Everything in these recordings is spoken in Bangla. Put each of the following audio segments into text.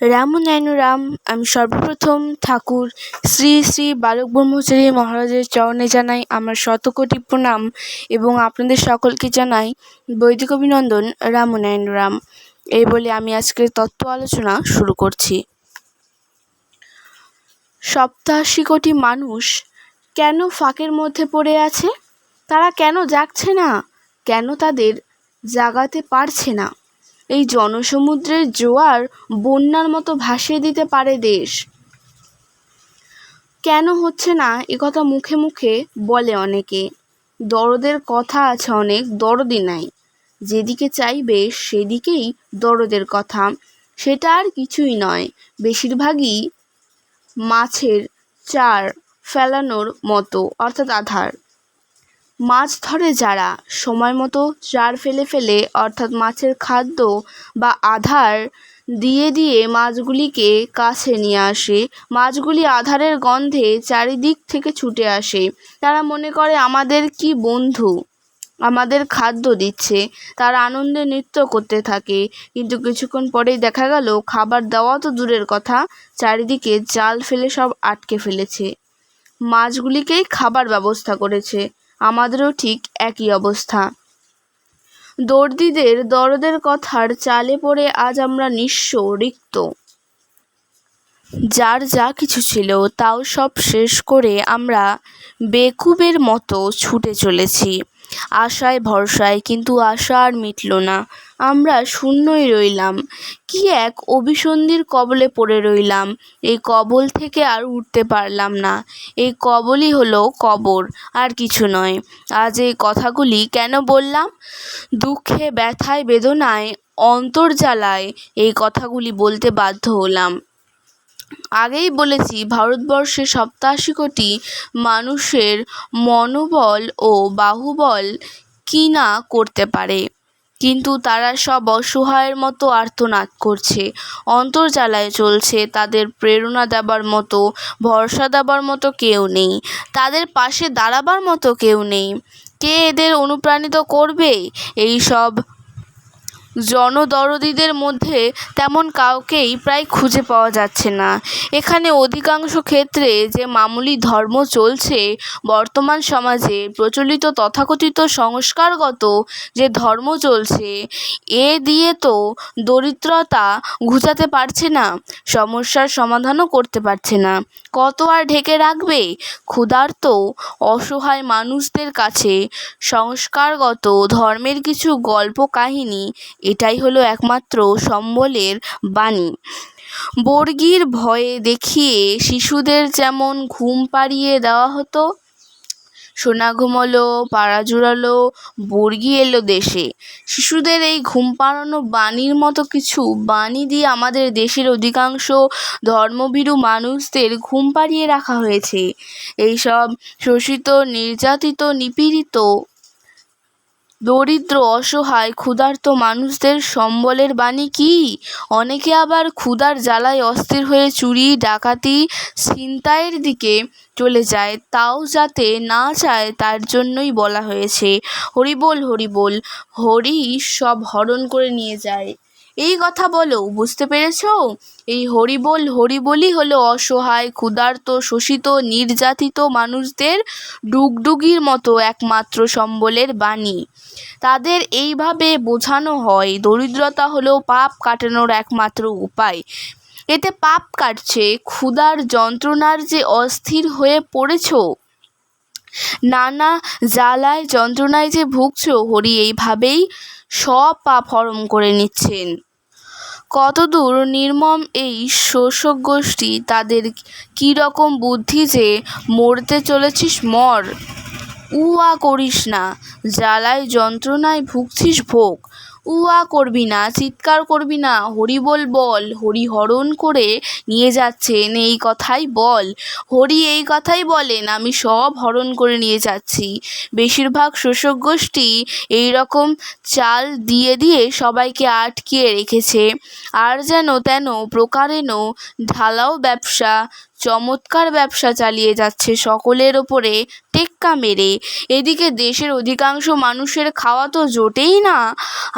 রাম নারায়ণ রাম, আমি সর্বপ্রথম ঠাকুর। শ্রী শ্রী বালক ব্রহ্মচারী মহারাজের চরণে জানাই আমার শতকোটি প্রণাম এবং আপনাদের সকলকে জানাই বৈদিক অভিনন্দন, রাম নারায়ণ রাম। এই বলে আমি আজকের তত্ত্ব আলোচনা শুরু করছি। সপ্তাশি কোটি মানুষ কেন ফাঁকের মধ্যে পড়ে আছে? তারা কেন জাগছে না? কেন তাদের জাগাতে পারছে না? এই জনসমুদ্রের জোয়ার বন্যার মতো ভাসিয়ে দিতে পারে দেশ। কেন হচ্ছে না একথা মুখে মুখে বলে অনেকে। দরদের কথা আছে অনেক দরদি নাই। যেদিকে চাইবে সেদিকেই দরদের কথা। সেটা আর কিছুই নয়, বেশিরভাগই মাছের চার ফেলানোর মতো, অর্থাৎ আধার। মাছ ধরে যারা। সময় মতো চার ফেলে ফেলে, অর্থাৎ মাছের খাদ্য বা আধার দিয়ে দিয়ে মাছগুলিকে কাছে নিয়ে আসে। মাছগুলি আধারের গন্ধে চারিদিক থেকে ছুটে আসে। তারা মনে করে, আমাদের কি বন্ধু? আমাদের খাদ্য দিচ্ছে। তারা আনন্দে নৃত্য করতে থাকে। কিন্তু কিছুক্ষণ পরেই দেখা গেল, খাবার দেওয়া তো দূরের কথা, চারিদিকে জাল ফেলে সব আটকে ফেলেছে। মাছগুলিকেই খাবার ব্যবস্থা করেছে। আমাদেরও ঠিক একই অবস্থা। দর্দিদের দরদের কথার চালে পড়ে আজ আমরা নিঃস্ব রিক্ত। যার যা কিছু ছিল তাও সব শেষ করে আমরা বেকুবের মতো ছুটে চলেছি। আশায় ভরসায়, কিন্তু আশা আর মিটল না। আমরা শূন্যই রইলাম। কি এক অভিসন্ধির কবলে পড়ে রইলাম। এই কবল থেকে আর উঠতে পারলাম না। এই কবলই হলো কবর, আর কিছু নয়। আজ এই কথাগুলি কেন বললাম? দুঃখে, ব্যথায়, বেদনায় অন্তর্জালায় এই কথাগুলি বলতে বাধ্য হলাম। আগেই বলেছি, ভারতবর্ষে সপ্তাশি কোটি মানুষের মনোবল ও বাহুবল কী না করতে পারে। কিন্তু তারা সব অসহায়ের মতো আর্তনাদ করছে। অন্তর্জালায় চলছে তাদের প্রেরণা দেবার মতো, ভরসা দেবার মতো কেউ নেই। তাদের পাশে দাঁড়াবার মতো কেউ নেই। কে এদের অনুপ্রাণিত করবে? এই সব জনদরদিদের মধ্যে তেমন কাউকেই প্রায় খুঁজে পাওয়া যাচ্ছে না। এখানে অধিকাংশ ক্ষেত্রে যে মামুলি ধর্ম চলছে, বর্তমান সমাজে প্রচলিত তথাকথিত সংস্কারগত যে ধর্ম চলছে, এ দিয়ে তো দরিদ্রতা ঘুচাতে পারছে না, সমস্যার সমাধানও করতে পারছে না। কত আর ঢেকে রাখবে? ক্ষুধার্ত, অসহায় মানুষদের কাছে সংস্কারগত ধর্মের কিছু গল্প কাহিনী এটাই হলো একমাত্র সম্বলের বাণী। বর্গির ভয়ে দেখিয়ে শিশুদের যেমন ঘুম পাড়িয়ে দেওয়া হতো সোনা ঘুমোলো পাড়া জুড়ালো বর্গি এলো দেশে। শিশুদের এই ঘুম পাড়ানো বাণীর মতো কিছু বাণী দিয়ে আমাদের দেশের অধিকাংশ ধর্মভীরু মানুষদের ঘুম পাড়িয়ে রাখা হয়েছে। এইসব শোষিত, নির্যাতিত, নিপীড়িত দরিদ্র, অসহায়, ক্ষুধার্ত মানুষদের সম্বলের বাণী কী? অনেকে আবার ক্ষুধার জ্বালায় অস্থির হয়ে চুরি, ডাকাতি, ছিনতাইয়ের দিকে চলে যায়। তাও যাতে না চায়, তার জন্যই বলা হয়েছে। হরি বল হরি বল হরি সব হরণ করে নিয়ে যায়। এই কথা বলো, বুঝতে পেরেছ? এই হরিবোল হরিবোলই হলো অসহায়, ক্ষুধার্ত, শোষিত, নির্যাতিত মানুষদের ডুগডুগির মতো একমাত্র সম্বলের বাণী। তাদের এইভাবে বোঝানো হয়, দরিদ্রতা হলো পাপ কাটানোর একমাত্র উপায়। এতে পাপ কাটছে, ক্ষুধার যন্ত্রণার যে অস্থির হয়ে পড়েছ, নানা জ্বালায় যন্ত্রণায় যে ভুগছ, হরি এইভাবেই সব পাপ হরণ করে নিচ্ছেন। কতদূর নির্মম এই শোষক গোষ্ঠী তাদের কী রকম বুদ্ধি যে মরতে চলেছিস মর? উয়া করিস না, জ্বালায় যন্ত্রণায় ভুগছিস ভোগ। উয়া করবি না, চিৎকার করবি না হরি বল বল হরি হরণ করে নিয়ে যাচ্ছেন, এই কথাই বল। হরি এই কথাই বলেন, আমি সব হরণ করে নিয়ে যাচ্ছি। বেশিরভাগ শোষক গোষ্ঠী এই রকম চাল দিয়ে দিয়ে সবাইকে আটকিয়ে রেখেছে। আর যেন তেন প্রকারেণ ঢালাও ব্যবসা চমৎকার ব্যবসা চালিয়ে যাচ্ছে সকলের ওপরে টেক্কা মেরে। এদিকে দেশের অধিকাংশ মানুষের খাওয়া তো জোটেই না।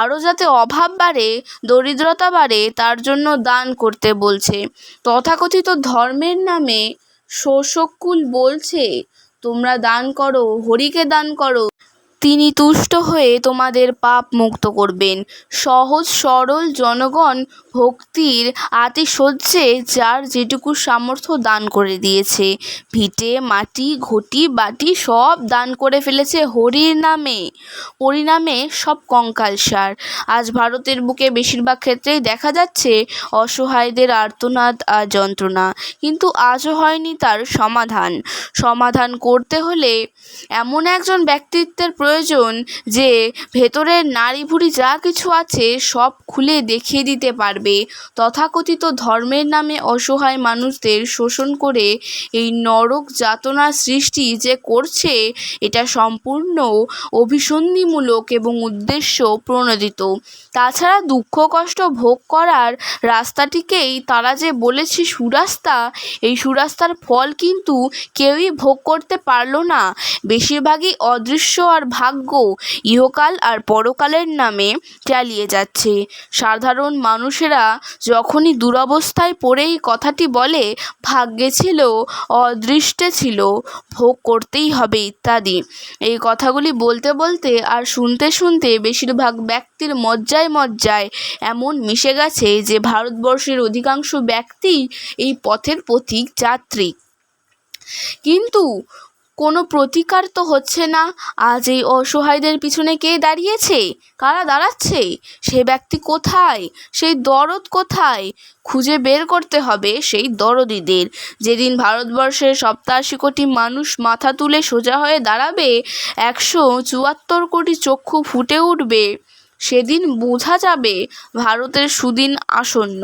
আরও যাতে অভাব বাড়ে, দরিদ্রতা বাড়ে, তার জন্য দান করতে বলছে। তথাকথিত ধর্মের নামে শোষককুল বলছে, তোমরা দান করো, হরিকে দান করো। তিনি তুষ্ট হয়ে তোমাদের পাপ মুক্ত করবেন। সহজ, সরল জনগণ ভক্তির আতিশয্যে যার যেটুকু সামর্থ্য দান করে দিয়েছে। ভিটে, মাটি, ঘটি, বাটি সব দান করে ফেলেছে হরির নামে। পরিণামে সব কঙ্কালসার আজ ভারতের বুকে বেশিরভাগ ক্ষেত্রেই দেখা যাচ্ছে অসহায়দের আর্তনাদ আর যন্ত্রণা। কিন্তু আজও হয়নি তার সমাধান। সমাধান করতে হলে এমন একজন ব্যক্তিত্বের প্রয়োজন যে ভেতরের নাড়ি ভুড়ি যা কিছু আছে সব খুলে দেখিয়ে দিতে পারবে। তথাকথিত ধর্মের নামে অসহায় মানুষদের শোষণ করে এই নরক যাতনা সৃষ্টি যে করছে, এটা সম্পূর্ণ অভিসন্ধিমূলক এবং উদ্দেশ্য প্রণোদিত। তাছাড়া দুঃখ কষ্ট ভোগ করার রাস্তাটিকেই তারা যে বলেছে সুরাস্তা এই সুরাস্তার ফল কিন্তু কেউই ভোগ করতে পারল না। বেশিরভাগই অদৃশ্য আর ভাগ্য ইহকাল আর পরকালের নামে চালিয়ে যাচ্ছে। সাধারণ মানুষেরা যখনই দুরবস্থায় পড়ে এই কথাটি বলে, ভাগ্যে ছিল, অদৃষ্টে ছিল, ভোগ করতেই হবে ইত্যাদি। এই কথাগুলি বলতে বলতে আর শুনতে শুনতে বেশিরভাগ ব্যক্তির মজ্জায় মজ্জায় এমন মিশে গেছে যে ভারতবর্ষের অধিকাংশ ব্যক্তি এই পথের পথিক যাত্রী। কিন্তু কোনো প্রতিকার তো হচ্ছে না। আজ এই অসহায়দের পিছনে কে দাঁড়িয়েছে? কারা দাঁড়াচ্ছে? সে ব্যক্তি কোথায়? সেই দরদ কোথায়? খুঁজে বের করতে হবে সেই দরদিদের। যেদিন ভারতবর্ষের সপ্তাশি কোটি মানুষ মাথা তুলে সোজা হয়ে দাঁড়াবে, একশো চুয়াত্তর কোটি চক্ষু ফুটে উঠবে, সেদিন বোঝা যাবে ভারতের সুদিন আসন্ন।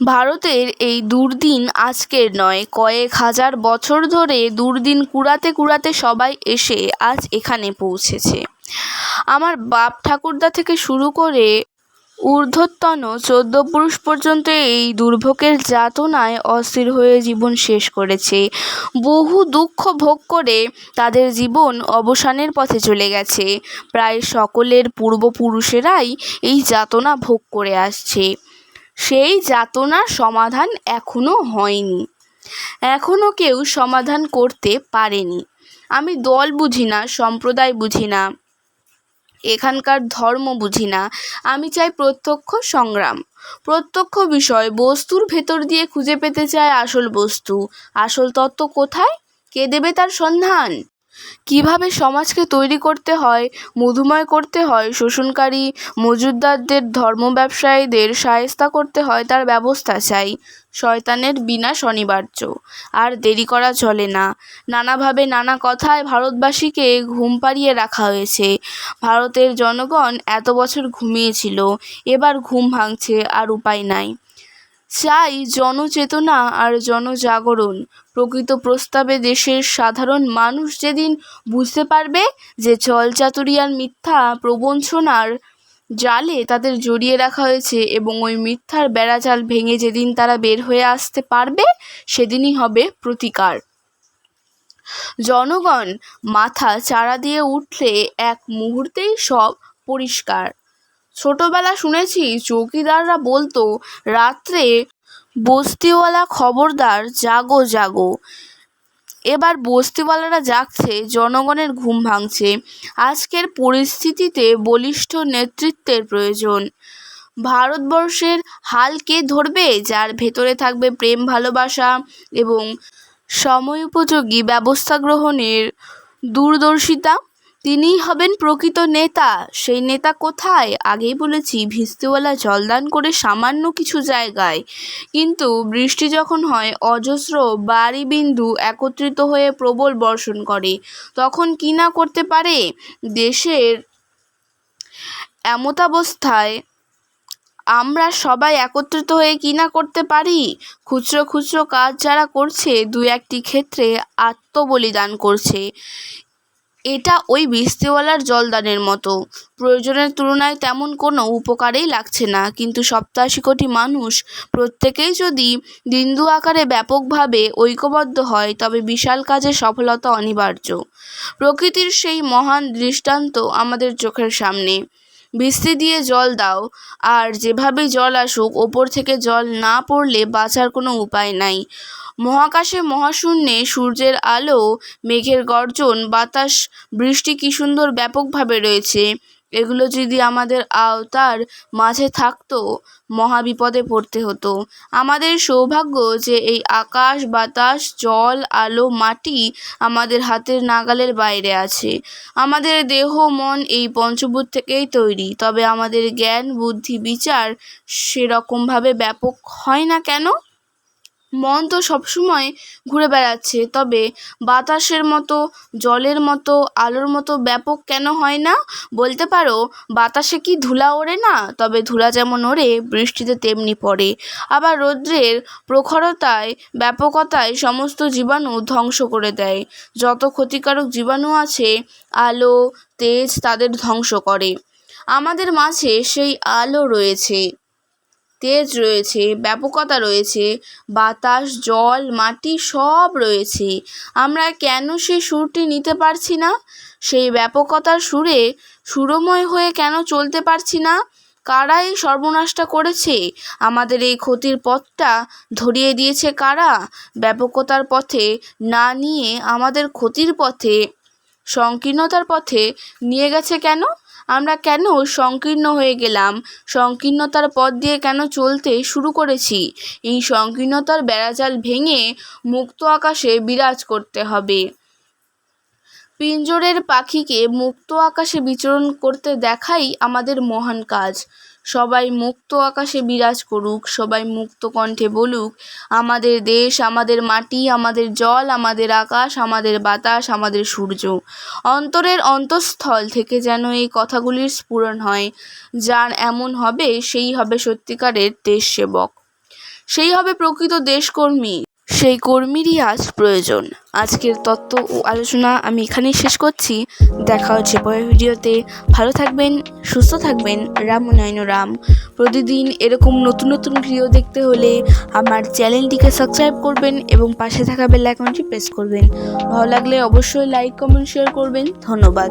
ভারতের এই দুর্দিন আজকের নয়, কয়েক হাজার বছর ধরে দুর্দিন কুড়াতে কুড়াতে সবাই এসে আজ এখানে পৌঁছেছে। আমার বাপ ঠাকুরদা থেকে শুরু করে ঊর্ধ্বতন চোদ্দ পুরুষ পর্যন্ত এই দুর্ভোগের যাতনায় অস্থির হয়ে জীবন শেষ করেছে। বহু দুঃখ ভোগ করে তাদের জীবন অবসানের পথে চলে গেছে। প্রায় সকলের পূর্বপুরুষেরাই এই যাতনা ভোগ করে আসছে। সেই যাতনার সমাধান এখনও হয়নি। এখনও কেউ সমাধান করতে পারেনি। আমি দল বুঝি না, সম্প্রদায় বুঝি না, এখানকার ধর্ম বুঝি না। আমি চাই প্রত্যক্ষ সংগ্রাম। প্রত্যক্ষ বিষয়, বস্তুর ভেতর দিয়ে খুঁজে পেতে চায় আসল বস্তু। আসল তত্ত্ব কোথায়? কে দেবে তার সন্ধান? কীভাবে সমাজকে তৈরি করতে হয়, মধুময় করতে হয়, শোষণকারী মজুদদারদের ধর্ম ব্যবসায়ীদের শায়েস্তা করতে হয় তার ব্যবস্থা চাই। শয়তানের বিনাশ অনিবার্য আর দেরি করা চলে না। নানাভাবে নানা কথায় ভারতবাসীকে ঘুম পাড়িয়ে রাখা হয়েছে। ভারতের জনগণ এত বছর ঘুমিয়েছিল। এবার ঘুম ভাঙছে আর উপায় নাই। চাই জনচেতনা আর জনজাগরণ। প্রকৃত প্রস্তাবে দেশের সাধারণ মানুষ যেদিন বুঝতে পারবে যে ছলচাতুরি আর মিথ্যা প্রবঞ্চনার জালে তাদের জড়িয়ে রাখা হয়েছে এবং ওই মিথ্যার বেড়াজাল ভেঙে যেদিন তারা বের হয়ে আসতে পারবে, সেদিনই হবে প্রতিকার। জনগণ মাথা চারা দিয়ে উঠলে এক মুহূর্তেই সব পরিষ্কার। ছোটবেলা শুনেছি চৌকিদাররা বলতো, রাত্রে বস্তিওয়ালা খবরদার, জাগো জাগো। এবার বস্তিওয়ালারা জাগছে, জনগণের ঘুম ভাঙছে। আজকের পরিস্থিতিতে বলিষ্ঠ নেতৃত্বের প্রয়োজন। ভারতবর্ষের হাল কে ধরবে, যার ভেতরে থাকবে প্রেম, ভালোবাসা এবং সময়োপযোগী ব্যবস্থা গ্রহণের দূরদর্শিতা? তিনিই হবেন প্রকৃত নেতা। সেই নেতা কোথায়? আগেই বলেছি, ভিস্তিওয়ালা জলদান করে সামান্য কিছু জায়গায়। কিন্তু বৃষ্টি যখন হয়, অজস্র বাড়ি বিন্দু একত্রিত হয়ে প্রবল বর্ষণ করে। তখন কী না করতে পারে? দেশের এমতাবস্থায় আমরা সবাই একত্রিত হয়ে কী না করতে পারি? খুচরো খুচরো কাজ যারা করছে দু একটি ক্ষেত্রে আত্মবলিদান করছে। এটা ওই বৃষ্টিওয়ালার জলদানের মতো। প্রয়োজনের তুলনায় তেমন কোনো উপকারেই লাগছে না। কিন্তু সপ্তাশি কোটি মানুষ, প্রত্যেকেই যদি বিন্দু আকারে ব্যাপকভাবে ঐক্যবদ্ধ হয়, তবে বিশাল কাজে সফলতা অনিবার্য। প্রকৃতির সেই মহান দৃষ্টান্ত আমাদের চোখের সামনে। বৃষ্টি দিয়ে জল দাও, আর যেভাবে জল আসুক, ওপর থেকে জল না পড়লে বাঁচার কোনো উপায় নাই। মহাকাশে মহাশূন্যে সূর্যের আলো, মেঘের গর্জন, বাতাস, বৃষ্টি কী সুন্দর ব্যাপকভাবে রয়েছে। এগুলো যদি আমাদের আওতার মাঝে থাকতো মহা বিপদে পড়তে হতো। আমাদের সৌভাগ্য যে এই আকাশ, বাতাস, জল, আলো, মাটি আমাদের হাতের নাগালের বাইরে আছে। আমাদের দেহ, মন এই পঞ্চভূত থেকেই তৈরি। তবে আমাদের জ্ঞান, বুদ্ধি, বিচার সেরকমভাবে ব্যাপক হয় না কেন? মন তো সবসময় ঘুরে বেড়াচ্ছে, তবে বাতাসের মতো, জলের মতো, আলোর মতো ব্যাপক কেন হয় না? বলতে পারো, বাতাসে কি ধুলা ওড়ে না? তবে ধুলা যেমন ওড়ে, বৃষ্টিতে তেমনি পড়ে। আবার রৌদ্রের প্রখরতায়, ব্যাপকতায় সমস্ত জীবাণু ধ্বংস করে দেয়। যত ক্ষতিকারক জীবাণু আছে, আলো, তেজ তাদের ধ্বংস করে। আমাদের মাঝে সেই আলো রয়েছে। তেজ রয়েছে, ব্যাপকতা রয়েছে, বাতাস, জল, মাটি সব রয়েছে। আমরা কেন সেই সুরটি নিতে পারছি না? সেই ব্যাপকতার সুরে সুরময় হয়ে কেন চলতে পারছি না? কারা এই সর্বনাশটা করেছে? আমাদের এই ক্ষতির পথটা ধরিয়ে দিয়েছে কারা? ব্যাপকতার পথে না নিয়ে আমাদের ক্ষতির পথে, সংকীর্ণতার পথে নিয়ে গেছে কেন? আমরা কেন সংকীর্ণ হয়ে গেলাম? সংকীর্ণতার পথ দিয়ে কেন চলতে শুরু করেছি? এই সংকীর্ণতার বেড়াজাল ভেঙে মুক্ত আকাশে বিরাজ করতে হবে। পিঞ্জরের পাখিকে মুক্ত আকাশে বিচরণ করতে দেখাই আমাদের মহান কাজ। সবাই মুক্ত আকাশে বিরাজ করুক, সবাই মুক্ত কণ্ঠে বলুক, আমাদের দেশ, আমাদের মাটি, আমাদের জল, আমাদের আকাশ, আমাদের বাতাস, আমাদের সূর্য। অন্তরের অন্তঃস্থল থেকে যেন এই কথাগুলির স্ফুরণ হয়। যার এমন হবে, সেই হবে সত্যিকারের দেশ সেবক। সেই হবে প্রকৃত দেশকর্মী। সেই কর্মীরই আজ প্রয়োজন। আজকের তত্ত্ব ও আলোচনা আমি এখানেই শেষ করছি। দেখা হচ্ছে পরের ভিডিওতে। ভালো থাকবেন, সুস্থ থাকবেন। রাম নয়ন রাম। প্রতিদিন এরকম নতুন নতুন ভিডিও দেখতে হলে আমার চ্যানেলটিকে সাবস্ক্রাইব করবেন এবং পাশে থাকা বেল আইকনটি প্রেস করবেন। ভালো লাগলে অবশ্যই লাইক, কমেন্ট শেয়ার করবেন। ধন্যবাদ।